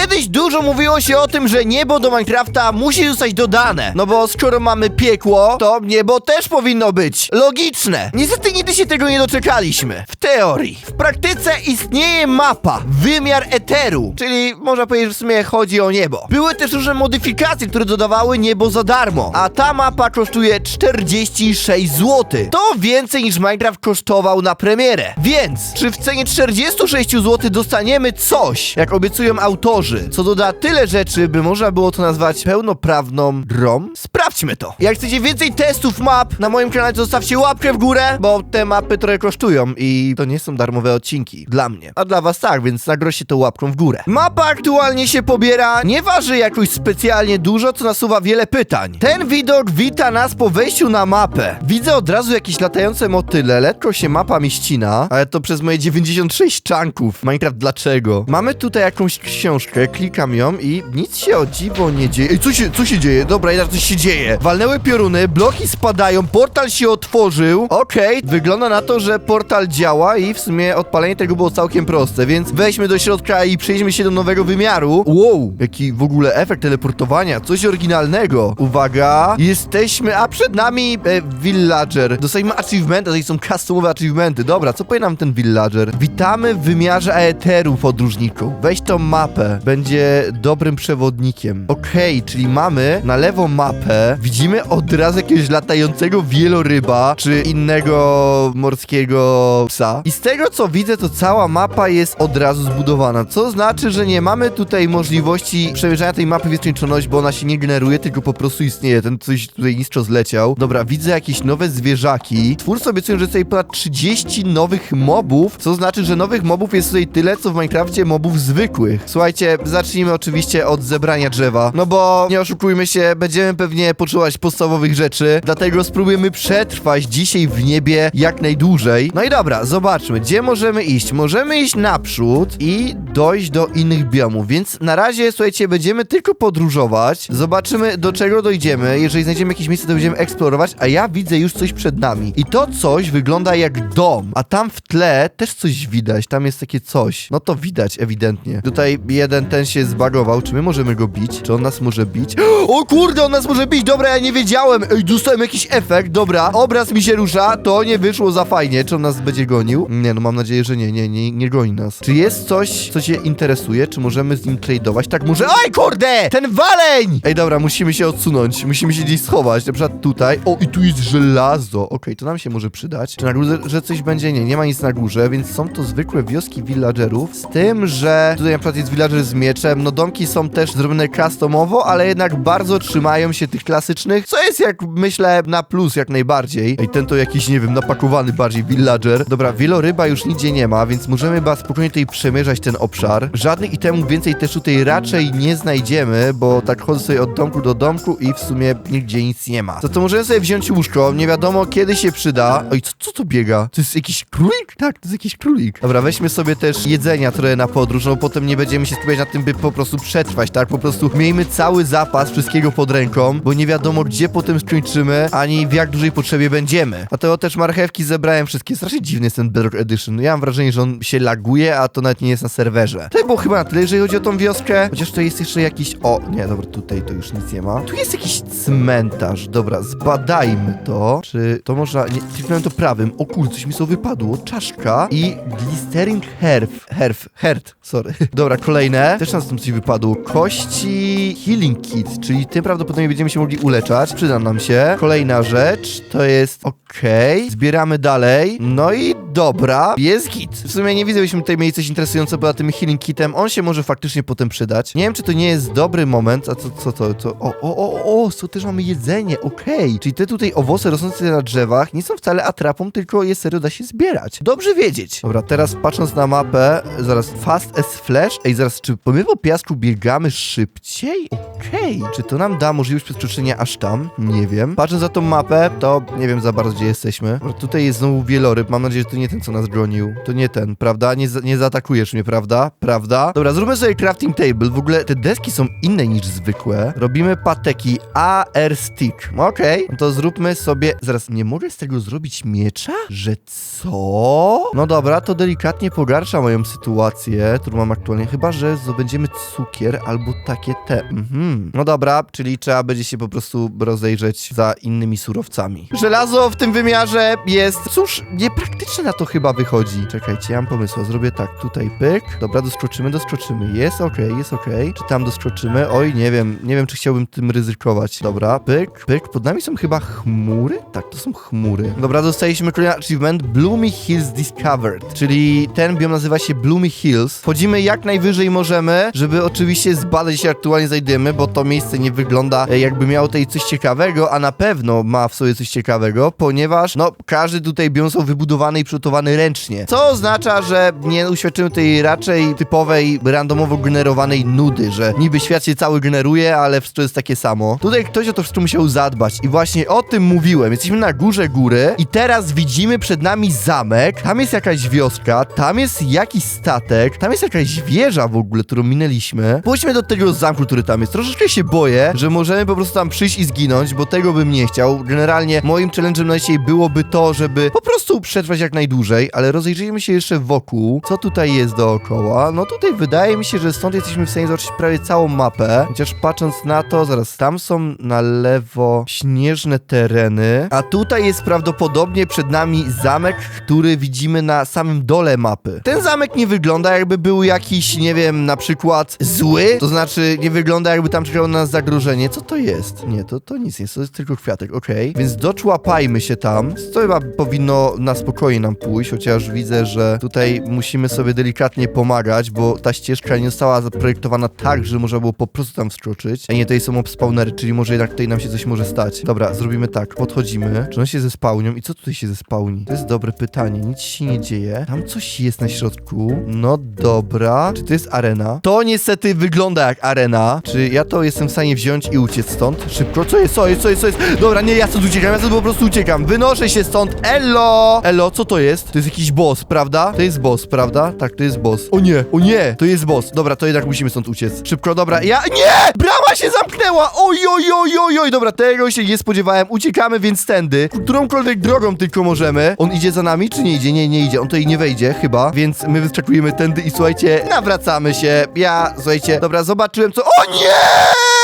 Kiedyś dużo mówiło się o tym, że niebo do Minecrafta musi zostać dodane. No bo skoro mamy piekło, to niebo też powinno być. Logiczne. Niestety nigdy się tego nie doczekaliśmy. W teorii. W praktyce istnieje mapa, wymiar eteru, czyli można powiedzieć, że w sumie chodzi o niebo. Były też różne modyfikacje, które dodawały niebo za darmo, a ta mapa kosztuje 46 zł. To więcej niż Minecraft kosztował na premierę. Więc, czy w cenie 46 zł dostaniemy coś, jak obiecują autorzy, co doda tyle rzeczy, by można było to nazwać pełnoprawną grą? Sprawdźmy to. Jak chcecie więcej testów map, na moim kanale to zostawcie łapkę w górę, bo te mapy trochę kosztują i to nie są darmowe odcinki. Dla mnie. A dla was tak, więc nagroźcie to łapką w górę. Mapa aktualnie się pobiera, nie waży jakoś specjalnie dużo, co nasuwa wiele pytań. Ten widok wita nas po wejściu na mapę. Widzę od razu jakieś latające motyle, lekko się mapa mi ścina, ale to przez moje 96 czanków. Minecraft dlaczego? Mamy tutaj jakąś książkę, klikam ją i nic się o dziwo nie dzieje. Ej, co się, co się dzieje? Dobra, jednak coś się dzieje. Walnęły pioruny, bloki spadają, portal się otworzył. Okej, wygląda na to, że portal działa i w sumie odpalenie tego było całkiem proste, więc wejdźmy do środka i przejdźmy się do nowego wymiaru. Wow, jaki w ogóle efekt teleportowania, coś oryginalnego. Uwaga, jesteśmy, a przed nami e, villager. Dostajemy achievementa, to są customowe achievementy. Dobra, co powie nam ten villager? Witamy w wymiarze Aeteru, podróżniku. Weź tą mapę, będzie dobrym przewodnikiem. Okej, czyli mamy na lewo mapę, widzimy od razu jakiegoś latającego wieloryba, czy innego morskiego psa. I z tego co widzę, to cała mapa jest od razu zbudowana, co znaczy, że nie mamy tutaj możliwości przemierzania tej mapy w nieskończoność, bo ona się nie generuje, tylko po prostu istnieje. Ten coś tutaj niszczo zleciał. Dobra, widzę jakieś nowe zwierzaki. Twórcy obiecują, że tutaj ponad 30 nowych mobów, co znaczy, że nowych mobów jest tutaj tyle, co w Minecrafcie mobów zwykłych. Słuchajcie, zacznijmy oczywiście od zebrania drzewa, no bo nie oszukujmy się, będziemy pewnie poczuwać podstawowych rzeczy, dlatego spróbujemy przetrwać dzisiaj w niebie jak najdłużej. No i dobra, zobaczmy, gdzie możemy iść. Możemy iść naprzód i dojść do innych biomów, więc na razie, słuchajcie, będziemy tylko podróżować, zobaczymy do czego dojdziemy, jeżeli znajdziemy jakieś miejsce, to będziemy eksplorować, a ja widzę już coś przed nami. I to coś wygląda jak dom, a tam w tle też coś widać, tam jest takie coś. No to widać ewidentnie. Tutaj jeden ten się zbagował, czy my możemy go bić? Czy on nas może bić? O kurde, on nas może bić, dobra, ja nie wiedziałem. Ej, dostałem jakiś efekt, dobra, obraz mi się rusza, to nie wyszło za fajnie. Czy on nas będzie gonił? Nie, no mam nadzieję, że nie, nie, nie, nie goni nas. Czy jest coś, co cię interesuje? Czy możemy z nim tradeować? Tak, może... Oj, kurde! Ten waleń! Ej, dobra, musimy się odsunąć, musimy się gdzieś schować, na przykład tutaj. O, i tu jest żelazo. Okej, to nam się może przydać. Czy na górze, że coś będzie? Nie, nie ma nic na górze, więc są to zwykłe wioski villagerów, z tym, że tutaj na przykład jest villager z mieczem, no domki są też zrobione customowo, ale jednak bardzo trzymają się tych klasycznych, co jest jak myślę na plus jak najbardziej. Ej, ten to jakiś, nie wiem, napakowany bardziej villager. Dobra, wieloryba już nigdzie nie ma, więc możemy chyba spokojnie tutaj przemierzać ten obszar. Żadnych itemów więcej też tutaj raczej nie znajdziemy, bo tak chodzę sobie od domku do domku i w sumie nigdzie nic nie ma. Za to możemy sobie wziąć łóżko, nie wiadomo kiedy się przyda. Oj, co, co to biega? To jest jakiś królik? Tak, to jest jakiś królik. Dobra, weźmy sobie też jedzenia trochę na podróż, no potem nie będziemy się skupiać na tym, by po prostu przetrwać, tak? Po prostu miejmy cały zapas wszystkiego pod ręką, bo nie wiadomo gdzie potem skończymy, ani w jak dużej potrzebie będziemy. Dlatego też marchewki zebrałem wszystkie. Strasznie dziwny jest ten Bedrock Edition. Ja mam wrażenie, że on się laguje, a to nawet nie jest na serwerze. To było chyba na tyle, jeżeli chodzi o tą wioskę. Chociaż to jest jeszcze jakiś... O, nie, dobra, tutaj to już nic nie ma. Tu jest jakiś cmentarz. Dobra, zbadajmy to. Czy to można... Nie, kliknąłem to prawym. O kurde, coś mi co wypadło. Czaszka i glistering herf. Herf. Hert. Sorry. Dobra, kolejne. Też nas tam coś wypadło. Kości healing kit, czyli tym prawdopodobnie będziemy się mogli uleczać. Przyda nam się. Kolejna rzecz to jest... Okej. Zbieramy dalej. No i dobra. Jest git. W sumie nie widzę, byśmy tutaj mieli coś interesującego poza tym healing kitem. On się może faktycznie potem przydać. Nie wiem, czy to nie jest dobry moment. A co, co to? to o, o, o, o, co też mamy jedzenie. Okej. Czyli te tutaj owoce rosnące na drzewach nie są wcale atrapą, tylko je serio da się zbierać. Dobrze wiedzieć. Dobra, teraz patrząc na mapę, zaraz fast as flash. Ej, zaraz, czy my po piasku biegamy szybciej? Okej. Czy to nam da możliwość przeskoczenia aż tam? Nie wiem. Patrząc za tą mapę, to nie wiem za bardzo, gdzie jesteśmy. Dobra, tutaj jest znowu wieloryb. Mam nadzieję, że to nie ten, co nas gonił. To nie ten, prawda? Nie, za, nie zaatakujesz mnie, prawda? Prawda? Dobra, zróbmy sobie crafting table. W ogóle te deski są inne niż zwykłe. Robimy pateki AR stick. Okej. No to zróbmy sobie... Zaraz, nie mogę z tego zrobić miecza? Że co? No dobra, to delikatnie pogarsza moją sytuację, którą mam aktualnie. Chyba, że zdobędziemy cukier albo takie te. Mhm. No dobra, czyli trzeba będzie się po prostu rozejrzeć za innymi surowcami. Żelazo w tym wymiarze jest, cóż, niepraktyczne na to chyba wychodzi. Czekajcie, ja mam pomysł, zrobię tak, tutaj pyk. Dobra, doskoczymy, doskoczymy. Jest okej, jest okej. Czy tam doskoczymy? Oj, nie wiem, nie wiem, czy chciałbym tym ryzykować. Dobra, pyk, pyk. Pod nami są chyba chmury? Tak, to są chmury. Dobra, dostaliśmy kolejny achievement Bloomy Hills Discovered, czyli ten biom nazywa się Bloomy Hills. Wchodzimy jak najwyżej możemy, żeby oczywiście zbadać, się aktualnie znajdujemy, bo to miejsce nie wygląda e, jakby miało tutaj coś ciekawego, a na pewno ma w sobie coś ciekawego, ponieważ no, każdy tutaj biom wybudowany i przygotowany ręcznie, co oznacza, że nie uświadczymy tej raczej typowej, randomowo generowanej nudy, że niby świat się cały generuje, ale wszystko jest takie samo. Tutaj ktoś o to wszystko musiał zadbać i właśnie o tym mówiłem. Jesteśmy na górze góry i teraz widzimy przed nami zamek, tam jest jakaś wioska, tam jest jakiś statek, tam jest jakaś wieża w ogóle, którą minęliśmy. Pójdźmy do tego zamku, który tam jest. Troszeczkę się boję, że możemy po prostu tam przyjść i zginąć, bo tego bym nie chciał. Generalnie moim challenge'em na dzisiaj byłoby to, żeby po prostu przetrwać jak najdłużej, ale rozejrzyjmy się jeszcze wokół, co tutaj jest dookoła. No tutaj wydaje mi się, że stąd jesteśmy w stanie zobaczyć prawie całą mapę, chociaż patrząc na to, zaraz tam są na lewo śnieżne tereny, a tutaj jest prawdopodobnie przed nami zamek, który widzimy na samym dole mapy. Ten zamek nie wygląda jakby był jakiś, nie wiem, na przykład zły, to znaczy nie wygląda jakby tam czekało na nas zagrożenie. Co to jest? Nie, to, to nic nie jest, to jest tylko kwiatek, okej. Więc doczłapajmy się tam. To chyba powinno na spokojnie nam pójść, chociaż widzę, że tutaj musimy sobie delikatnie pomagać, bo ta ścieżka nie została zaprojektowana tak, że można było po prostu tam wskoczyć. A nie, tutaj są spawnery, czyli może jednak tutaj nam się coś może stać. Dobra, zrobimy tak, podchodzimy. Czy one się zespałnią? I co tutaj się zespałni? To jest dobre pytanie, nic się nie dzieje. Tam coś jest na środku. No dobra. Czy to jest arena? To niestety wygląda jak arena. Czy ja to jestem w stanie wziąć i uciec stąd? Szybko, co jest, co jest, co jest, co jest? Dobra, nie, ja stąd uciekam, ja stąd po prostu uciekam. Wynoszę się stąd. Elo! Elo, co to jest? To jest jakiś boss, prawda? To jest boss, prawda? Tak, to jest boss. O nie, o nie, to jest boss. Dobra, to jednak musimy stąd uciec. Szybko, dobra, ja... Nie! Brama się zamknęła! Oj, oj, oj, oj, oj, dobra, tego się nie spodziewałem. Uciekamy więc tędy. Którąkolwiek drogą tylko możemy. On idzie za nami, czy nie idzie? Nie, nie idzie. On tutaj nie wejdzie, chyba. Więc my wyskakujemy tędy i słuchajcie, nawracamy się. Ja, słuchajcie, dobra, zobaczyłem co... O nie!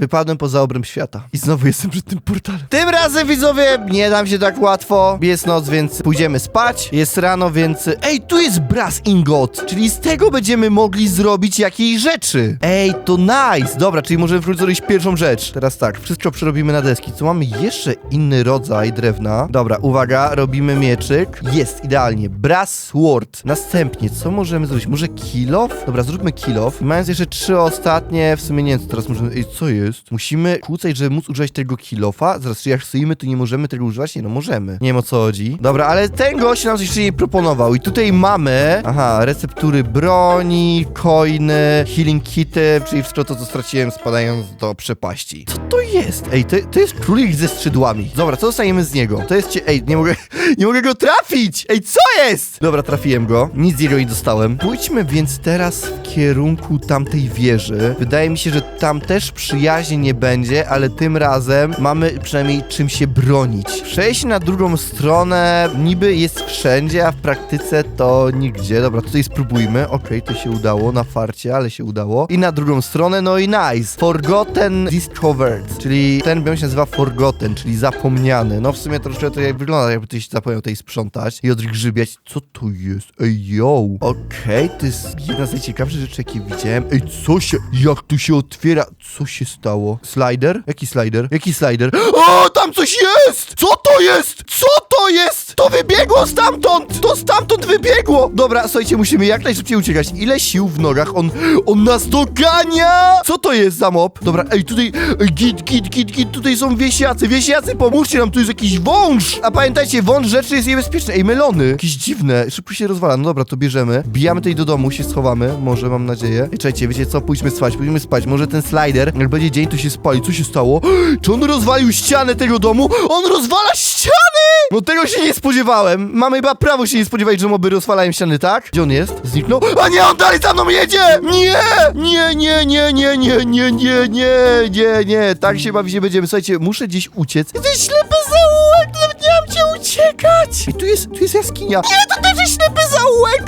Wypadłem poza obręb świata. I znowu jestem przed tym portalem. Tym razem, widzowie, nie dam się tak łatwo. Jest noc, więc pójdziemy spać. Jest rano, więc... Ej, tu jest brass ingot, czyli z tego będziemy mogli zrobić jakieś rzeczy. Ej, to nice. Dobra, czyli możemy wrócić zrobić pierwszą rzecz. Teraz tak, wszystko przerobimy na deski. Co mamy jeszcze inny rodzaj drewna? Dobra, uwaga, robimy mieczyk. Jest, idealnie. Brass sword. Następnie, co możemy zrobić? Może kill off? Dobra, zróbmy kill off. Mając jeszcze trzy ostatnie, w sumie nie wiem, co teraz możemy... Ej, co jest? Musimy kłócać, żeby móc używać tego kilofa. Zaraz, czy jak stoimy, to nie możemy tego używać? Nie, no możemy. Nie wiem o co chodzi. Dobra, ale ten gość nam coś wcześniej proponował. I tutaj mamy, aha, receptury broni, coiny, healing kity, czyli wszystko to, co straciłem spadając do przepaści. Co to jest? Ej, to, to jest królik ze skrzydłami. Dobra, co dostaniemy z niego? To jest cie... Ej, nie mogę, nie mogę go trafić! Ej, co jest? Dobra, trafiłem go. Nic z jego nie dostałem. Pójdźmy więc teraz w kierunku tamtej wieży. Wydaje mi się, że tam też przyjaźnie nie będzie, ale tym razem mamy przynajmniej czym się bronić. Przejść na drugą stronę niby jest wszędzie, a w praktyce to nigdzie. Dobra, tutaj spróbujmy. Okej, to się udało na farcie, ale się udało. I na drugą stronę, no i nice. Forgotten Discovered, czyli ten biom się nazywa Forgotten, czyli zapomniany. No w sumie troszkę to jak wygląda, jakby ktoś zapomniał tutaj sprzątać i odgrzybiać. Co to jest? Ej, yo. Okej, to jest jedna z najciekawszych rzeczy, jakie widziałem. Ej, co się... Jak tu się otwiera? Co się stało? Slider? Jaki slider? Jaki slider? O, tam coś jest! Co to jest? Co to jest? To wybiegło stamtąd! To stamtąd wybiegło! Dobra, słuchajcie, musimy jak najszybciej uciekać. Ile sił w nogach? On, on nas dogania! Co to jest za mob? Dobra, ej, tutaj, git, git, git, git, tutaj są wieśniacy. Wieśniacy, pomóżcie nam, tu jest jakiś wąż! A pamiętajcie, wąż rzeczy jest niebezpieczny. Ej, melony! Jakieś dziwne, szybko się rozwala. No dobra, to bierzemy. Bijamy tutaj do domu, się schowamy. Może, mam nadzieję. Ej, czekajcie, wiecie co? Pójdźmy spać, pójdźmy spać. Może ten slider, jak będzie dzień, to się spali. Co się stało? Czy on rozwalił ścianę tego domu? On rozwala ściany! No tego się nie spodziewałem. Mamy chyba prawo się nie spodziewać, że moby rozwalają ściany, tak? Gdzie on jest? Zniknął? A nie, on dalej za mną jedzie! Nie! Nie, nie, nie, nie, nie, nie, nie, nie, nie, nie. Tak się bawi się będziemy. Słuchajcie, muszę gdzieś uciec. To jest ślepy zaułek, nie mam gdzie uciekać. I tu jest, tu jest jaskinia. Nie, to też jest ślepy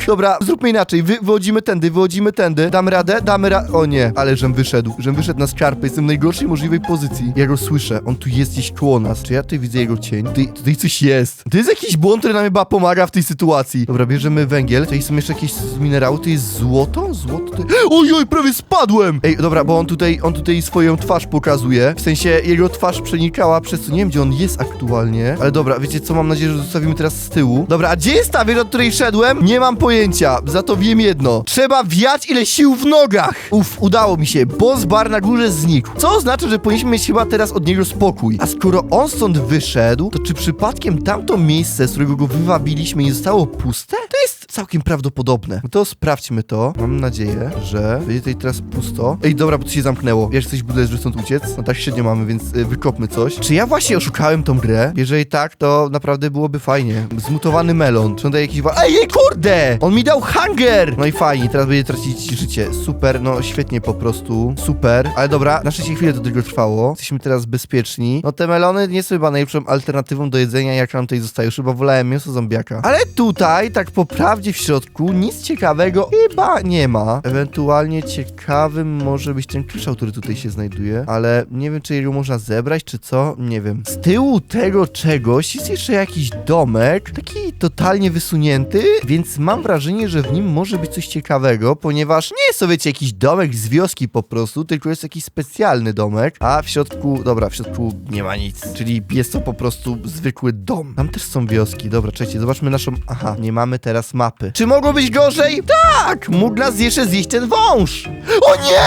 Dobra, zróbmy inaczej. Wy, wychodzimy tędy, wychodzimy tędy. Damy radę? Damy radę. O nie, ale żem wyszedł. Żem wyszedł na skarpę. Jestem w najgorszej możliwej pozycji. Ja go słyszę. On tu jest gdzieś koło nas. Czy ja tutaj widzę jego cień? Tutaj, tutaj coś jest. To jest jakiś błąd, który nam chyba pomaga w tej sytuacji. Dobra, bierzemy węgiel. Tutaj są jeszcze jakieś z minerału. To jest złoto? Złoto? To... Oj, oj, prawie spadłem! Ej, dobra, bo on tutaj, on tutaj swoją twarz pokazuje. W sensie jego twarz przenikała przez to. Nie wiem, gdzie on jest aktualnie. Ale dobra, wiecie co? Mam nadzieję, że zostawimy teraz z tyłu. Dobra, a gdzie jest ta wieża, od której szedłem? Nie mam pojęcia. Za to wiem jedno. Trzeba wiać ile sił w nogach. Uf, udało mi się. Boss bar na górze znikł. Co oznacza, że powinniśmy mieć chyba teraz od niego spokój. A skoro on stąd wyszedł, to czy przypadkiem tamto miejsce, z którego go wywabiliśmy, nie zostało puste? To jest całkiem prawdopodobne. No to sprawdźmy to. Mam nadzieję, że będzie tutaj teraz pusto. Ej, dobra, bo to się zamknęło. Wiesz, coś budujesz, żeby stąd uciec? No tak średnio mamy, więc y, wykopmy coś. Czy ja właśnie oszukałem tą grę? Jeżeli tak, to naprawdę byłoby fajnie. Zmutowany melon. Czy on daje jakiś... Ej, ej, kurde! On mi dał hunger! No i fajnie, teraz będzie tracić życie. Super, no świetnie po prostu. Super. Ale dobra, na szczęście chwilę to tylko trwało. Jesteśmy teraz bezpieczni. No te melony nie są chyba najlepszą alternatywą do jedzenia, jak nam tutaj zostaje. Już chyba wolałem mięso zombiaka. Ale tutaj, tak po prawdzie w środku, nic ciekawego chyba nie ma. Ewentualnie ciekawym może być ten kryształ, który tutaj się znajduje, ale nie wiem, czy jego można zebrać, czy co, nie wiem. Z tyłu tego czegoś jest jeszcze jakiś domek, taki totalnie wysunięty, więc mam wrażenie, że w nim może być coś ciekawego, ponieważ nie jest to, wiecie, jakiś domek z wioski po prostu, tylko jest jakiś specjalny domek, a w środku, dobra, w środku nie ma nic, czyli jest to po prostu zwykły dom. Tam też są wioski, dobra, czekajcie, zobaczmy naszą, aha, nie mamy teraz mapy. Czy mogło być gorzej? Tak! Mógł nas jeszcze zjeść ten wąż! O nie!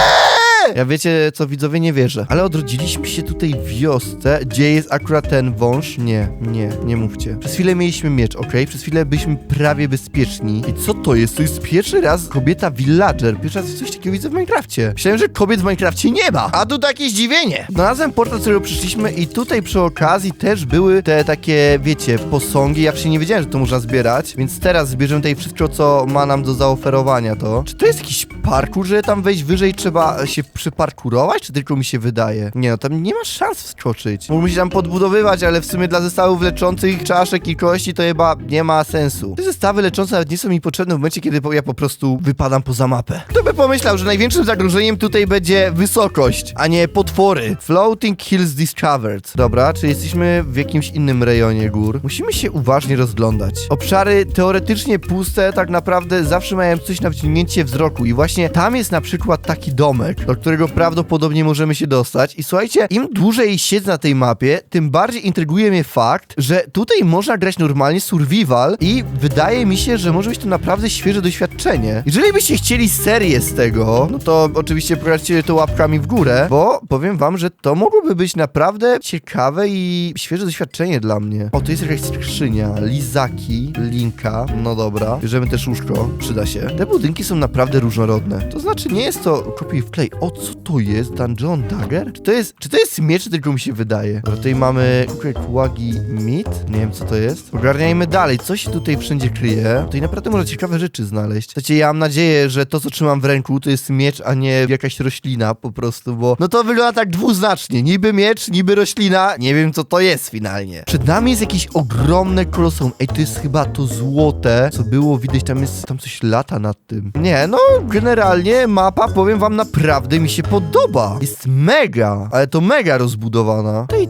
Ja wiecie, co widzowie nie wierzę. Ale odrodziliśmy się tutaj w wiosce. Gdzie jest akurat ten wąż? Nie, nie, nie mówcie. Przez chwilę mieliśmy miecz, okej? Przez chwilę byliśmy prawie bezpieczni. I co to jest? To jest pierwszy raz kobieta villager. Pierwszy raz coś takiego widzę w Minecrafcie. Myślałem, że kobiet w Minecrafcie nie ma. A tu takie zdziwienie. Znalazłem portal, z którego przyszliśmy i tutaj przy okazji też były te takie, wiecie, posągi. Ja wcześniej nie wiedziałem, że to można zbierać, więc teraz zbierzemy tutaj wszystko, co ma nam do zaoferowania to. Czy to jest jakiś parkour, że tam wejść wyżej trzeba się przyparkurować, czy tylko mi się wydaje? Nie no, tam nie ma szans wskoczyć. Mógłbym się tam podbudowywać, ale w sumie dla zestawów leczących czaszek i kości to chyba nie ma sensu. Te zestawy leczące nawet nie są mi potrzebne w momencie, kiedy ja po prostu wypadam poza mapę. Kto by pomyślał, że największym zagrożeniem tutaj będzie wysokość, a nie potwory. Floating Hills Discovered. Dobra, czy jesteśmy w jakimś innym rejonie gór? Musimy się uważnie rozglądać. Obszary teoretycznie puste tak naprawdę zawsze mają coś na wciągnięcie wzroku i właśnie tam jest na przykład taki domek, do którego prawdopodobnie możemy się dostać i słuchajcie, im dłużej siedzę na tej mapie, tym bardziej intryguje mnie fakt, że tutaj można grać normalnie survival i wydaje mi się, że może być to naprawdę świeże doświadczenie. Jeżeli byście chcieli serię z tego, no to oczywiście pokażcie to łapkami w górę, bo powiem wam, że to mogłoby być naprawdę ciekawe i świeże doświadczenie dla mnie. O, to jest jakaś skrzynia, lizaki, linka, no dobra, bierzemy też łóżko, przyda się. Te budynki są naprawdę różnorodne, to znaczy nie jest to kopiuj wklej. O, co to jest? Dungeon Dagger? Czy to jest, czy to jest miecz, tylko mi się wydaje? Dobra, tutaj mamy Kwagi Meat, nie wiem co to jest. Ogarniajmy dalej, co się tutaj wszędzie kryje. Tutaj naprawdę można ciekawe rzeczy znaleźć. Słuchajcie, ja mam nadzieję, że to, co trzymam w ręku, to jest miecz, a nie jakaś roślina po prostu, bo no to wygląda tak dwuznacznie. Niby miecz, niby roślina, nie wiem co to jest finalnie. Przed nami jest jakieś ogromne koloseum. Ej, to jest chyba to złote, co było widać, tam jest, tam coś lata nad tym. Nie, no generalnie mapa, powiem wam, naprawdę mi się podoba. Jest mega, ale to mega rozbudowana. Tutaj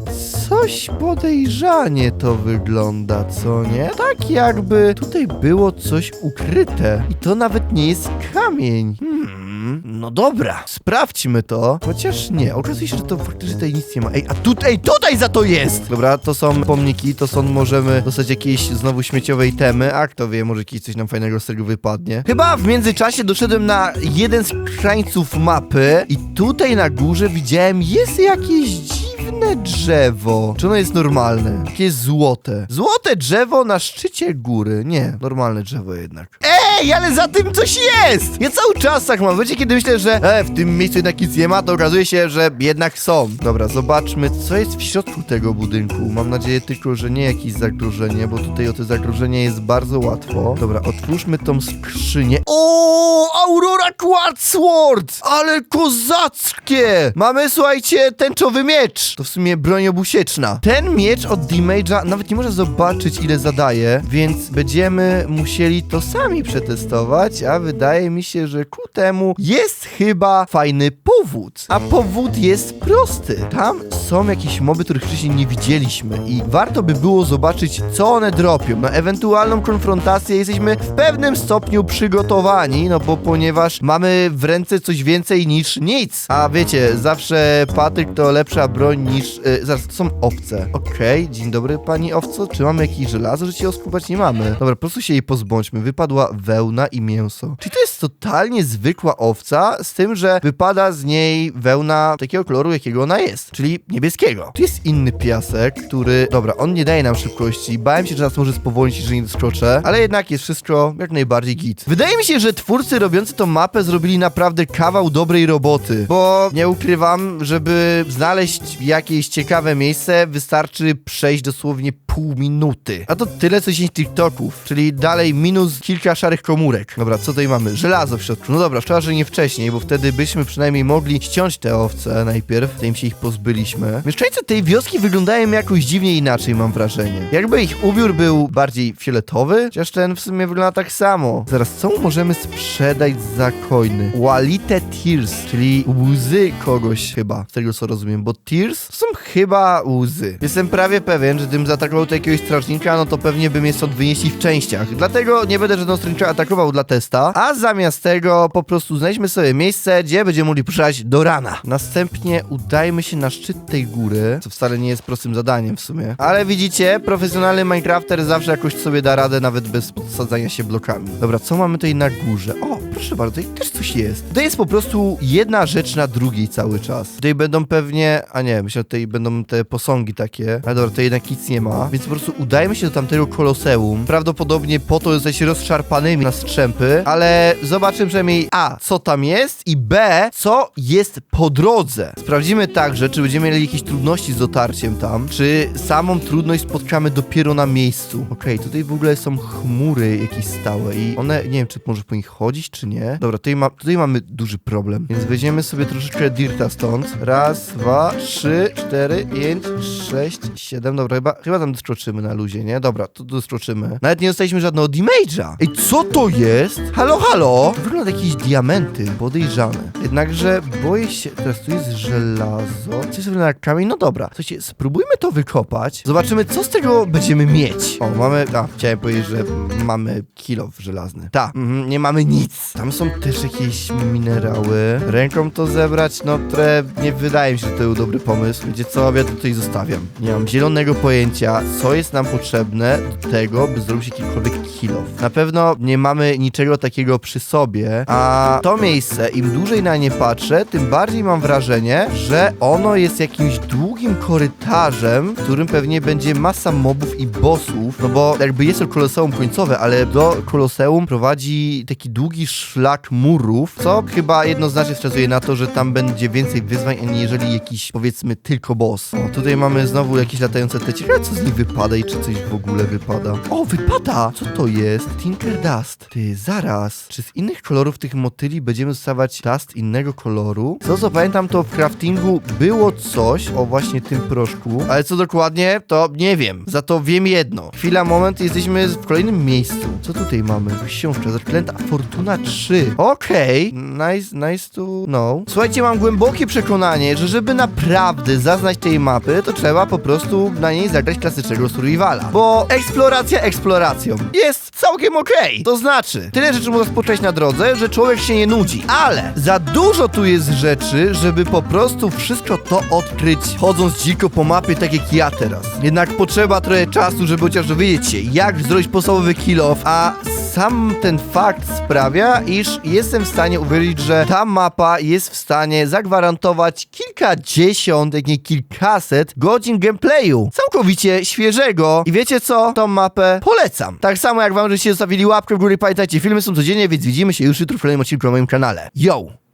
coś podejrzanie to wygląda, co nie? Tak jakby tutaj było coś ukryte. I to nawet nie jest kamień. Hmm, no dobra, sprawdźmy to. Chociaż nie, okazuje się, że to faktycznie tutaj nic nie ma. Ej, a tutaj, tutaj za to jest! Dobra, to są pomniki, to są, możemy dostać jakieś znowu śmieciowe itemy, a kto wie, może jakieś coś nam fajnego z tego wypadnie. Chyba w międzyczasie doszedłem na jeden z krańców mapy i tutaj na górze widziałem, jest jakieś dziwne drzewo. Czy ono jest normalne? Takie złote. Złote drzewo na szczycie góry. Nie, normalne drzewo jednak. Ej, ale za tym coś jest! Ja cały czas tak mam. Wiecie, kiedy myślę, że e, w tym miejscu jednak nic nie ma, to okazuje się, że jednak są. Dobra, zobaczmy, co jest w środku tego budynku. Mam nadzieję tylko, że nie jakieś zagrożenie, bo tutaj o to zagrożenie jest bardzo łatwo. Dobra, otwórzmy tą skrzynię. O, Aurora Quartz Sword! Ale kozackie! Mamy, słuchajcie, tęczowy miecz. To w sumie broń obusieczna. Ten miecz od Damage'a nawet nie można zobaczyć, ile zadaje, więc będziemy musieli to sami przetestować, a wydaje mi się, że ku temu jest chyba fajny powód. A powód jest prosty. Tam są jakieś moby, których wcześniej nie widzieliśmy i warto by było zobaczyć, co one dropią. Na ewentualną konfrontację jesteśmy w pewnym stopniu przygotowani, no bo ponieważ mamy w ręce coś więcej niż nic. A wiecie, zawsze patyk to lepsza broń niż... Yy, zaraz, to są owce. Okej, dzień dobry pani owco. Czy mamy jakieś żelazo, że się oskubać? Nie mamy. Dobra, po prostu się jej pozbądźmy. Wypadła wełna i mięso. Czyli to jest totalnie zwykła owca, z tym, że wypada z niej wełna takiego koloru, jakiego ona jest, czyli niebieskiego. Tu jest inny piasek, który... Dobra, on nie daje nam szybkości. Bałem się, że nas może spowolnić, że nie doskoczę, ale jednak jest wszystko jak najbardziej git. Wydaje mi się, że twórcy robiący tą mapę zrobili naprawdę kawał dobrej roboty, bo nie ukrywam, żeby znaleźć jakieś ciekawe miejsce, wystarczy przejść dosłownie pół minuty. A to tyle co 10 TikToków, czyli dalej minus kilka szarych komórek. Dobra, co tutaj mamy? Żelazo w środku. No dobra, szkoda, że nie wcześniej, bo wtedy byśmy przynajmniej mogli ściąć te owce najpierw, zanim się ich pozbyliśmy. Mieszkańcy tej wioski wyglądają jakoś dziwnie inaczej, mam wrażenie. Jakby ich ubiór był bardziej fioletowy, chociaż ten w sumie wygląda tak samo. Zaraz, co możemy sprzedać za coiny? Walite Tears, czyli łzy kogoś chyba, z tego co rozumiem, bo Tears są chyba łzy. Jestem prawie pewien, że gdybym zaatakował tu jakiegoś strażnika, no to pewnie bym je stąd wynieśli w częściach. Dlatego nie będę żadnego strażnika atakował dla testa, a zamiast tego po prostu znajdźmy sobie miejsce, gdzie będziemy mogli puszczać do rana. Następnie udajmy się na szczyt tej góry, co wcale nie jest prostym zadaniem w sumie. Ale widzicie, profesjonalny Minecrafter zawsze jakoś sobie da radę nawet bez podsadzania się blokami. Dobra, co mamy tutaj na górze? O, proszę bardzo, tutaj też coś jest. Tutaj jest po prostu jedna rzecz na drugiej cały czas. Tutaj będą pewnie, a nie, myślę, że tutaj będą te posągi takie. Ale dobra, tutaj jednak nic nie ma, więc po prostu udajmy się do tamtego koloseum. Prawdopodobnie po to zostać rozszarpanymi na strzępy, ale zobaczymy przynajmniej A, co tam jest i B, co jest po drodze. Sprawdzimy także, czy będziemy mieli jakieś trudności z dotarciem tam, czy samą trudność spotkamy dopiero na miejscu. Okej, tutaj w ogóle są chmury jakieś stałe i one, nie wiem, czy może po nich chodzić, czy nie. Dobra, tutaj, ma, tutaj mamy duży problem, więc weźmiemy sobie troszeczkę dirta stąd. Raz, dwa, trzy, cztery, pięć, sześć, siedem. Dobra, chyba, chyba tam doskoczymy na luzie, nie? Dobra, to doskoczymy. Nawet nie dostaliśmy żadnego damage'a. Ej, co to jest? Halo, halo? Wygląda jak jakieś diamenty, podejrzane. Jednakże boję się, teraz tu jest żelazo. Coś wygląda jak kamień, no dobra. Słuchajcie, spróbujmy to wykopać. Zobaczymy, co z tego będziemy mieć. O, mamy, a, chciałem powiedzieć, że mamy kilo żelazny. Tak, mhm, nie mamy nic. Tam są też jakieś minerały. Ręką to zebrać, no trochę nie wydaje mi się, że to był dobry pomysł. Wiecie co, ja tutaj zostawiam. Nie mam zielonego pojęcia, co jest nam potrzebne do tego, by zrobić jakikolwiek kilo. Na pewno nie mamy niczego takiego przy sobie, a to miejsce, im dłużej na nie patrzę, tym bardziej mam wrażenie, że ono jest jakimś długim korytarzem, w którym pewnie będzie masa mobów i bossów, no bo jakby jest to koloseum końcowe, ale do koloseum prowadzi taki długi szlak murów, co chyba jednoznacznie wskazuje na to, że tam będzie więcej wyzwań, aniżeli jakiś powiedzmy tylko boss. O, tutaj mamy znowu jakieś latające te ciekawe co z nich wypada i czy coś w ogóle wypada. O, wypada! Co to jest? Tinker Dust. Ty, zaraz. Czy z innych kolorów tych motyli będziemy dostawać dust innego koloru? Co co pamiętam, to w craftingu było coś o właśnie tym proszku, ale co dokładnie, to nie wiem. Za to wiem jedno. Chwila, moment, jesteśmy w kolejnym miejscu. Co tutaj mamy? Książka, zaklęta Fortuna 3. Okej, nice, nice to know. Słuchajcie, mam głębokie przekonanie, że żeby naprawdę zaznać tej mapy, to trzeba po prostu na niej zagrać klasycznego survivala. Bo eksploracja eksploracją jest całkiem okej. To znaczy, tyle rzeczy można spotkać na drodze, że człowiek się nie nudzi. Ale za dużo tu jest rzeczy, żeby po prostu wszystko to odkryć, chodząc dziko po mapie, tak jak ja teraz. Jednak potrzeba trochę czasu, żeby chociaż dowiedzieć się, jak zrobić podstawowy kill off, a sam ten fakt sprawia, iż jestem w stanie uwierzyć, że ta mapa jest w stanie zagwarantować kilkadziesiąt, jak nie kilkaset godzin gameplayu. Całkowicie świeżego. I wiecie co? Tą mapę polecam. Tak samo jak wam, żeście zostawili łapkę w górę. Pamiętajcie, filmy są codziennie, więc widzimy się już jutro w kolejnym odcinku na moim kanale. Yo!